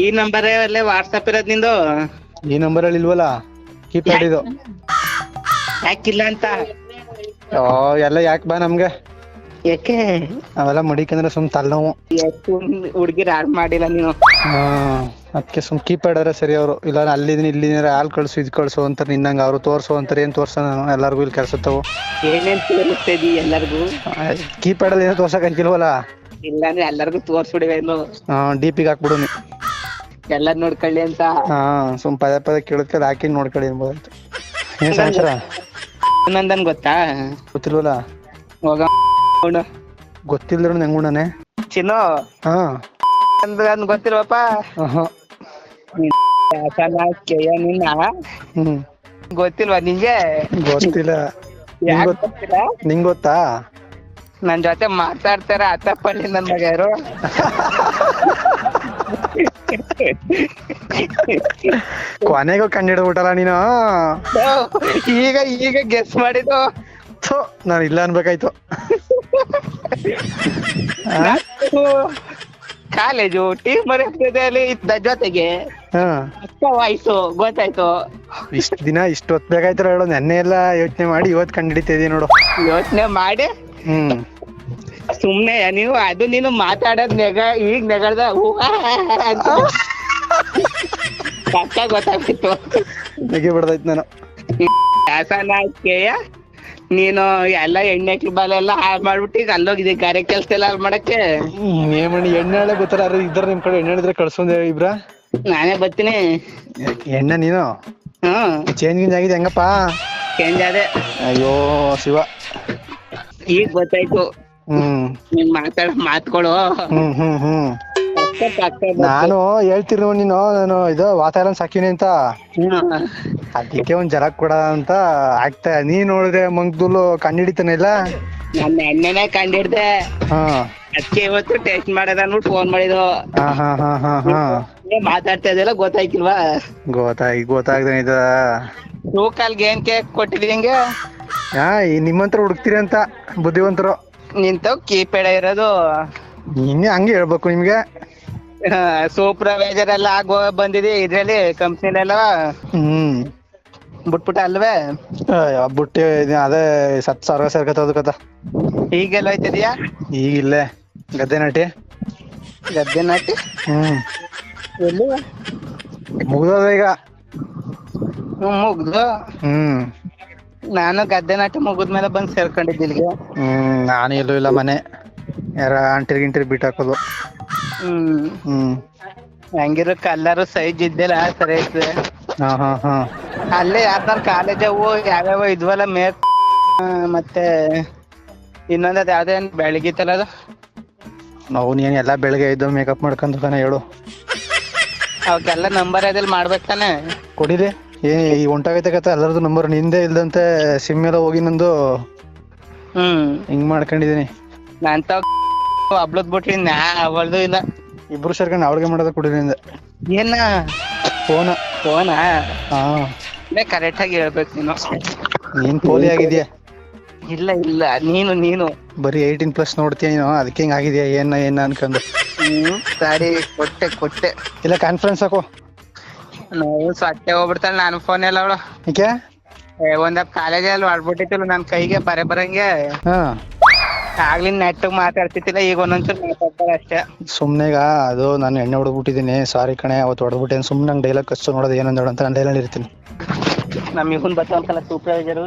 ಈ ನಂಬರ್ ಅಲ್ಲೇ ವಾಟ್ಸಪ್ ಇರೋದ್ ನಿಂದು? ಈ ನಂಬರ್ ಅಲ್ಲಿ ಇಲ್ವಲ್ಲ ಕೀಪ್ಯಾಡ್ ಇದು ಯಾಕಿಲ್ಲ ಅಂತ? ಓ ಎಲ್ಲ ಯಾಕೆ ಬಾ ನಮ್ಗೆ? ಯಾಕೆ? ಅವೆಲ್ಲ ಮಡಿಕಂದ್ರೆ ಸುಮ್ ತಲೆನೋವು. ಹುಡುಗಿರ ಹುಡ್ಗಿರ್ ಹಾಳ್ ಮಾಡಿಲ್ಲ ನೀನು? ಹಾ ಅದಕ್ಕೆ ಸುಮ್ ಕೀಪ್ಯಾಡ್ ಆದ್ರೆ ಸರಿ ಅವರು. ಇಲ್ಲ ಅಲ್ಲಿದ್ದೀನಿ ಇಲ್ಲಿದ್ದೀರ ಹಾಲ್ ಕಳ್ಸು ಇದು ಕಳ್ಸು ಅಂತಾರೆ ನಿನ್ನಂಗ ಅವ್ರು ತೋರ್ಸು ಅಂತಾರೆ ಏನು ತೋರ್ಸ ಎಲ್ಲಾರ್ಗು ಇಲ್ಲಿ ಕೆಲ್ಸತ್ತವು ಏನೇನ್ ತೋರಿಸ್ತಿದಿ ಎಲ್ಲರಿಗೂ? ಕೀಪ್ಯಾಡಲ್ಲಿ ಏನೋ ತೋರ್ಸಕ್ ಹಾಕಿಲ್ವಲ್ಲ? ಇಲ್ಲಾಂದ್ರೆ ಎಲ್ಲರಿಗೂ ತೋರ್ಸ್ಬಿಡಿವೇನು ಡಿ ಪಿಗೆ ಹಾಕ್ಬಿಡು ನೀ. ಎಲ್ಲ ನೋಡ್ಕೊಳ್ಳಿ ಅಂತ. ಹಾ ಸುಮ್ ಪದ ಪದ ಕೇಳಕ್ಕೆ ಹಾಕಿ ನೋಡ್ಕೊಳ್ಳಿ ಅನ್ಬೋದಂತ ಏನ್ ಸಮಾಚಾರ? ನಂದನ್ ಗೊತ್ತಾ? ಗೊತ್ತಿಲ್ವಲ್ಲ? ಹೋಗ ಅವ್ನು. ಗೊತ್ತಿಲ್ದ್ರು ಚಿನ್ನೋ ಚಿನ್ನು. ಹಾ. ಅಂದ್ರೆ ನನ್ ಗೊತ್ತಿಲ್ವಪ್ಪ? ಕೇಯ ನಿನ್ನ ಹ್ಮ್. ಗೊತ್ತಿಲ್ವಾ ನಿಂಗೆ? ಗೊತ್ತಿಲ್ಲ. ನಿಂಗ್ ಯಾಕ್ ಗೊತ್ತಿಲ್ಲ? ನಿಂಗ್ ಗೊತ್ತಾ? ನನ್ ಜೊತೆ ಮಾತಾಡ್ತಾರ ಅತ್ತಪ್ಪಳ್ಳಿ ನನ್ ಮಗ ಯಾರು? ಕೊನೆಗೂ ಕಂಡಿಡ್ಬಿಟ್ಟಲ್ಲ ನೀನು? ಈಗ ಈಗ ಗೆಸ್ ಮಾಡಿದ್ದು. ಸೊ ನಾನ್ ಇಲ್ಲ ಅನ್ಬೇಕಾಯ್ತು? ಕಾಲೇಜು ಟೀಮ್ ಅಲ್ಲಿ ಇದ್ದ ಜೊತೆಗೆ ವಾಯ್ಸು ಗೊತ್ತಾಯ್ತು. ಇಷ್ಟ ದಿನ ಇಷ್ಟು ಹೊತ್ತು ಬೇಕಾಯ್ತಲ್ಲ ಹೇಳು ನೆನ್ನೆ ಎಲ್ಲ ಯೋಚನೆ ಮಾಡಿ ಇವತ್ ಕಂಡಿಡಿತಿದೀನಿ ನೋಡು. ಯೋಚನೆ ಮಾಡಿ. ಹ್ಮ್. ಸುಮ್ನೆ ನೀವು ಅದು ನೀನು ಮಾತಾಡೋದ್ ನೆಗ ಈಗ ನೆಗಳ್ದ ಅಂತ. ಪಕ್ಕ ಗೊತ್ತಾಗ್ತಿತ್ತು ನೆಗೆ ಬಿಡ್ದೈತ್ ನಾನು. ನೀನು ಎಲ್ಲ ಎಣ್ಣೆ ಬಾಲೆಲ್ಲ ಹಾಳು ಮಾಡ್ಬಿಟ್ಟು ಈಗ ಅಲ್ಲೋಗಿದೆ ಗಾರೆ ಕೆಲ್ಸ ಎಲ್ಲ ಹಾಳು ಮಾಡಕ್ಕೆ? ಎಣ್ಣೆ ಹಳೆ ಗೊತ್ತಾರ ಇದ್ರ ನಿಮ್ ಕಡೆ ಎಣ್ಣೆ ಇದ್ರೆ ಕಳ್ಸೊಂದೆ ಇಬ್ರ? ನಾನೇ ಬರ್ತೀನಿ. ಎಣ್ಣೆ ನೀನು? ಹ್ಮ್ ಚೇಂಜ್ ಗಿಂಜ್ ಆಗಿದೆ ಹೆಂಗಪ್ಪ? ಚೇಂಜ್ ಆದೆ. ಅಯ್ಯೋ ಶಿವ. ಈಗ ಗೊತ್ತಾಯ್ತು. ಹ್ಮ್. ಮಾತಾಡ ಮಾತ್ಕೊಳು. ನಾನು ಹೇಳ್ತಿರೋ ನೀನು ನಾನು ಇದು ವಾತಾವರಣ ಸಾಕಿನಿ ಅಂತ. ಅದಕ್ಕೆ ಒಂದ್ ಜರ ಕೊಡ ಅಂತ ಆಗ್ತಾ ನೀ ನೋಡಿದ್ರೆ ಮಂಗ್ದುಲು ಕಂಡಿಡಿತಾನೆ ಇಲ್ಲ? ನನ್ನ ಎಣ್ಣೆನೆ ಕಂಡಿಡ್ದೆ. ಹಾ. ಅದಕ್ಕೆ ಇವತ್ತು ಟೆಸ್ಟ್ ಮಾಡದ ಅನ್ಬಿಟ್ಟು ಫೋನ್ ಮಾಡಿದ್ರು ಹಾ ಹಾ ಹಾ ಹಾ ಹಾ. ಏ, ಮಾತಾಡ್ತಾ ಇದೆಲ್ಲ ಗೊತ್ತಾಯ್ತಿಲ್ವಾ ಗೊತ್ತಾಗಿ ಗೊತ್ತಾಗ್ದೆ ಇದ. ತೂಕಲ್ಗೆ ಏನ್ ಕೇಕ್ ಕೊಟ್ಟಿದ್ರಿ ಹಿಂಗೆ ಹಾ ನಿಮ್ಮಂತ್ರ ಹುಡುಕ್ತೀರಿ ಅಂತ ಬುದ್ಧಿವಂತರು. ನಿಂತವ್ ಕೀಪೇಡ ಇರೋದು. ಇನ್ನೇ ಹಂಗೆ ಹೇಳ್ಬೇಕು ನಿಮ್ಗೆ. ಸೂಪರ್ವೈಸರ್ ಎಲ್ಲ ಆಗೋ ಬಂದಿದೆ ಇದ್ರಲ್ಲಿ ಕಂಪ್ನಿಲೆಲ್ಲ. ಹ್ಮ್. ಬಿಟ್ಬಿಟ್ಟ ಅಲ್ವೇ? ಬುಟ್ಟಿ ಅದೇ ಸತ್ ಸಾವಿರ ಸೇರ್ಕತ್ತದ ಕಥ ಈಗೆಲ್ಲ ಹೋಯ್ತಿದ್ಯಾ? ಈಗ ಇಲ್ಲೇ ಗದ್ದೆ ನಾಟಿ. ಗದ್ದೆ ನಾಟಿ? ಹ್ಮ್. ಎಲ್ಲಿ? ಮುಗ್ದದ ಈಗ. ಮುಗ್ದು? ಹ್ಮ್. ನಾನು ಗದ್ದೆ ನಾಟಿ ಮುಗಿದ್ಮೇಲೆ ಬಂದ್ ಸೇರ್ಕೊಂಡಿದ್ದೆ ಇಲ್ಲಿಗೆ. ಹ್ಮ್ ನಾನು ಎಲ್ಲೂ ಇಲ್ಲ ಮನೆ. ಯಾರ ಅಂಟಿರ್ ಗಿಂಟಿರ್ ಬಿಟ್ ಹಾಕೋದು. ಹ್ಮ್. ಹ್ಮ್. ಹೆಂಗಿರೋ ಕಲ್ಲರು ಸೈಜ್ ಇದ್ದಿಲ್ಲ ಸರಿ ಐತೆ ಹಾ ಹಾ ಹಾ. ಅಲ್ಲೇ ಯಾರ್ದಾರ ಕಾಲೇಜ್ ಅವು ಯಾವ್ಯಾವ ಇದ್ವಲ್ಲ ಮೇ ಮತ್ತೆ ಇನ್ನೊಂದ್ ಅದ್ ಯಾವ್ದೇ ಬೆಳಗಿತ್ತಲ್ಲ ಅದು? ನಾವು ನೀನ್ ಎಲ್ಲಾ ಬೆಳಗ್ಗೆ ಇದ್ದು ಮೇಕಪ್ ಮಾಡ್ಕೊಂಡು ತಾನೆ ಹೇಳು. ಅವಕ್ಕೆಲ್ಲ ನಂಬರ್ ಅದಲ್ಲಿ ಮಾಡ್ಬೇಕು ತಾನೆ. ಕೊಡಿರಿ. ಏ ಈ ಒಂಟಾಗೈತೆ ಕತೆ ಎಲ್ಲರದು ನಂಬರ್ ನಿಂದೆ ಇಲ್ದಂತೆ ಸಿಮ್ ಎಲ್ಲ ಹೋಗಿ ನಂದು ಹ್ಮ್. ಹಿಂಗ್ ಮಾಡ್ಕೊಂಡಿದೀನಿ. ನಾನ್ ತಾವ್ ಹಬ್ಳದ್ ಬಿಟ್ರಿ ನಾ ಅವಳ್ದು ಇಲ್ಲ. ಇಬ್ರು ಸೇರ್ಕೊಂಡು ಅವ್ರಿಗೆ ಮಾಡೋದ ಕುಡಿರಿ ಅಂದೆ. ಏನ? ಫೋನ್. ಫೋನಾ? ಹಾ. ಕರೆಕ್ಟ್ ಆಗಿ ಹೇಳ್ಬೇಕು ನೀನು. ನೀನ್ ಪೋಲಿ ಆಗಿದ್ಯಾ? ಇಲ್ಲ ಇಲ್ಲ. ನೀನು ನೀನು. ಬರೀ ಏಯ್ಟೀನ್ ಪ್ಲಸ್ ನೋಡ್ತೀಯ ನೀನು? ಅದಕ್ಕೆ ಹಿಂಗ್ ಆಗಿದ್ಯಾ? ಏನ ಏನ ಅನ್ಕೊಂಡು ಹ್ಮ್ ಸರಿ ಕೊಟ್ಟೆ ಕೊಟ್ಟೆ. ಇಲ್ಲ ಕಾನ್ಫರೆನ್ಸ್ ಹಾಕು. ನಾವು ಸಟ್ಟೆ ಹೋಗ್ಬಿಡ್ತಾಳೆ ನಾನು ಫೋನ್ ಎಲ್ಲ ಅವಳು. ಏಕೆ ಒಂದ್ ಕಾಲೇಜಲ್ಲಿ ಮಾಡ್ಬಿಟ್ಟಿತ್ತು ನನ್ ಕೈಗೆ ಬರೆ ಬರಂಗೆ. ಹಾ. ಆಗ್ಲಿ ನೆಟ್ ಮಾತಾಡ್ತಿತ್ತಿಲ್ಲ ಈಗ ಒಂದೊಂದ್ಸಲ ಮಾತಾಡ್ತಾರೆ ಅಷ್ಟೇ. ಸುಮ್ನೆ ಈಗ ಅದು ನಾನು ಎಣ್ಣೆ ಹೊಡ್ಬಿಟ್ಟಿದ್ದೀನಿ ಸಾರಿ ಕಣೆ ಅವತ್ತು ಹೊಡೆದ್ಬಿಟ್ಟೇನು ಸುಮ್ನೆ ನಂಗೆ ಡೈಲಾಗ್ ಕಷ್ಟ ನೋಡೋದು ಏನಂದ ಅಂತ ನಾನು ಡೈಲಾಗ್ ಇರ್ತೀನಿ. ನಮ್ ಇವನ್ ಬರ್ತಾವಂತಲ್ಲ ಸೂಪರ್ವೈಸರು